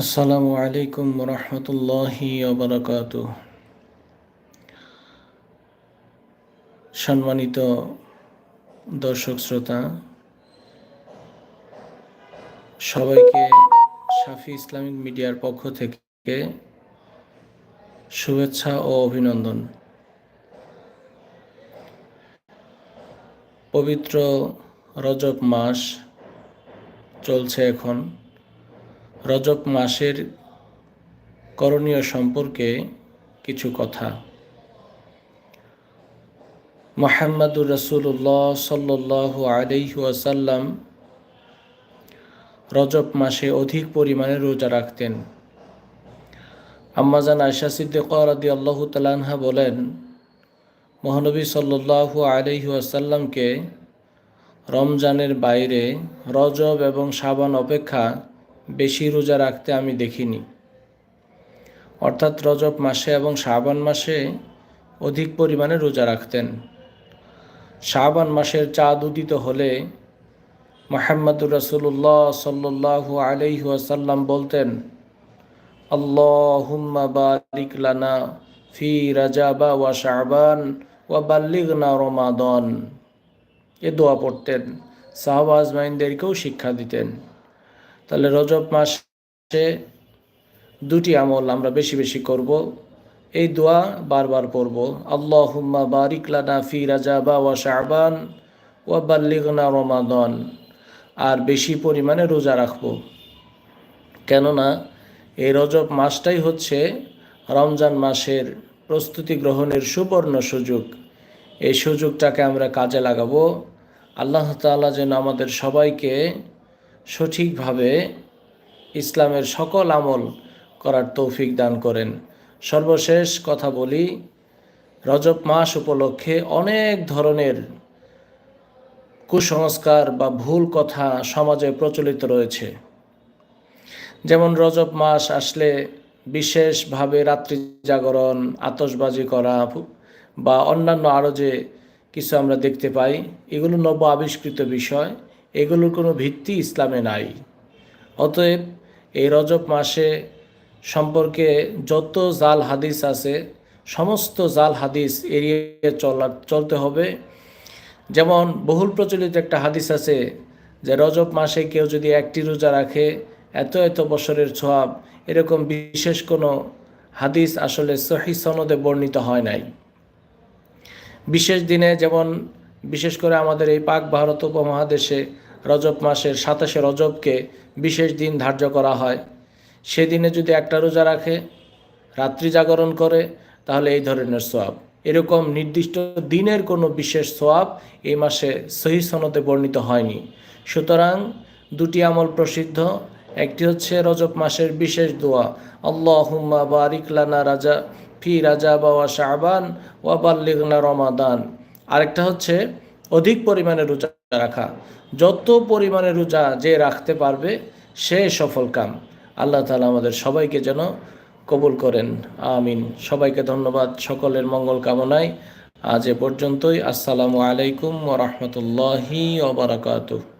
আসসালামু আলাইকুম রহমতুল্লাহি ওবরাকাত সম্মানিত দর্শক শ্রোতা, সবাইকে সাফি ইসলামিক মিডিয়ার পক্ষ থেকে শুভেচ্ছা ও অভিনন্দন। পবিত্র রজব মাস চলছে এখন। রজব মাসের করণীয় সম্পর্কে কিছু কথা। মোহাম্মদুর রসুল্লাহ সাল্লাহ আলহি রজব মাসে অধিক পরিমাণে রোজা রাখতেন। আম্মাজান আয়সা সিদ্দিক রাদি আল্লাহ তালানহা বলেন, মহানবী সাল্লাহ আলহি আসাল্লামকে রমজানের বাইরে রজব এবং সাবান অপেক্ষা বেশি রোজা রাখতে আমি দেখিনি। অর্থাৎ রজব মাসে এবং শাবান মাসে অধিক পরিমাণে রোজা রাখতেন। শাবান মাসের চাঁদ উদিত হলে মোহাম্মদুর রসুল্লাহ সাল্লু আলহিহাসাল্লাম বলতেন, আল্লাহুম্মা লানা ফি রাজাবা ওয়া শাবান ওয়া বাল্লিগনা রমাদন। এ দোয়া পড়তেন। সাহবাজ মাইনদেরকেও শিক্ষা দিতেন। তাহলে রজব মাসে দুটি আমল আমরা বেশি বেশি করব। এই দোয়া বারবার পড়ব। আল্লাহ হুম্মা বারিক লানা ফি রাজাবা ওয়া শাহবান ওয়া বাল্লিগনা রমাদন। আর বেশি পরিমাণে রোজা রাখব। কেননা এই রজব মাসটাই হচ্ছে রমজান মাসের প্রস্তুতি গ্রহণের সুবর্ণ সুযোগ। এই সুযোগটাকে আমরা কাজে লাগাবো। আল্লাহ তালা যেন আমাদের সবাইকে সঠিকভাবে ইসলামের সকল আমল করার তৌফিক দান করেন। সর্বশেষ কথা বলি, রজব মাস উপলক্ষে অনেক ধরনের কুসংস্কার বা ভুল কথা সমাজে প্রচলিত রয়েছে। যেমন রজব মাস আসলে বিশেষভাবে রাত্রি জাগরণ আতসবাজি করা বা অন্যান্য আরও যে কিছু আমরা দেখতে পাই, এগুলো নব আবিষ্কৃত বিষয়। এগুলোর কোনো ভিত্তি ইসলামে নাই। অতএব এই রজব মাসে সম্পর্কে যত জাল হাদিস আছে, সমস্ত জাল হাদিস এড়িয়ে চলা, চলতে হবে। যেমন বহুল প্রচলিত একটা হাদিস আছে যে রজব মাসে কেউ যদি একটি রোজা রাখে, এত এত বছরের ছোয়াব এরকম বিশেষ কোনো হাদিস আসলে সহি সনদে বর্ণিত হয় নাই। বিশেষ দিনে যেমন বিশেষ করে আমাদের এই পাক ভারত উপমহাদেশে রজব মাসের সাতাশে রজবকে বিশেষ দিন ধার্য করা হয়। সেদিনে যদি একটা রোজা রাখে, রাত্রি জাগরণ করে, তাহলে এই ধরনের সোয়াব এরকম নির্দিষ্ট দিনের কোনো বিশেষ সোয়াব এই মাসে সহি সনতে বর্ণিত হয়নি। সুতরাং দুটি আমল প্রসিদ্ধ। একটি হচ্ছে রজব মাসের বিশেষ দোয়া আল্লাহ হুম্মা বারিকলানা রাজা ফি রাজা বাবা শাহবান ওয়াবাল্লিগনা রমাদান। আরেকটা হচ্ছে অধিক পরিমাণে রোজা রাখা। যত পরিমাণে রোজা যে রাখতে পারবে, সে সফল কাম। আল্লাহ তালা আমাদের সবাইকে যেন কবুল করেন। আমিন। সবাইকে ধন্যবাদ। সকলের মঙ্গল কামনায় আজ এ পর্যন্তই। আসসালামু আলাইকুম ওরহমতুল্লাহি ওবরাকাতুহ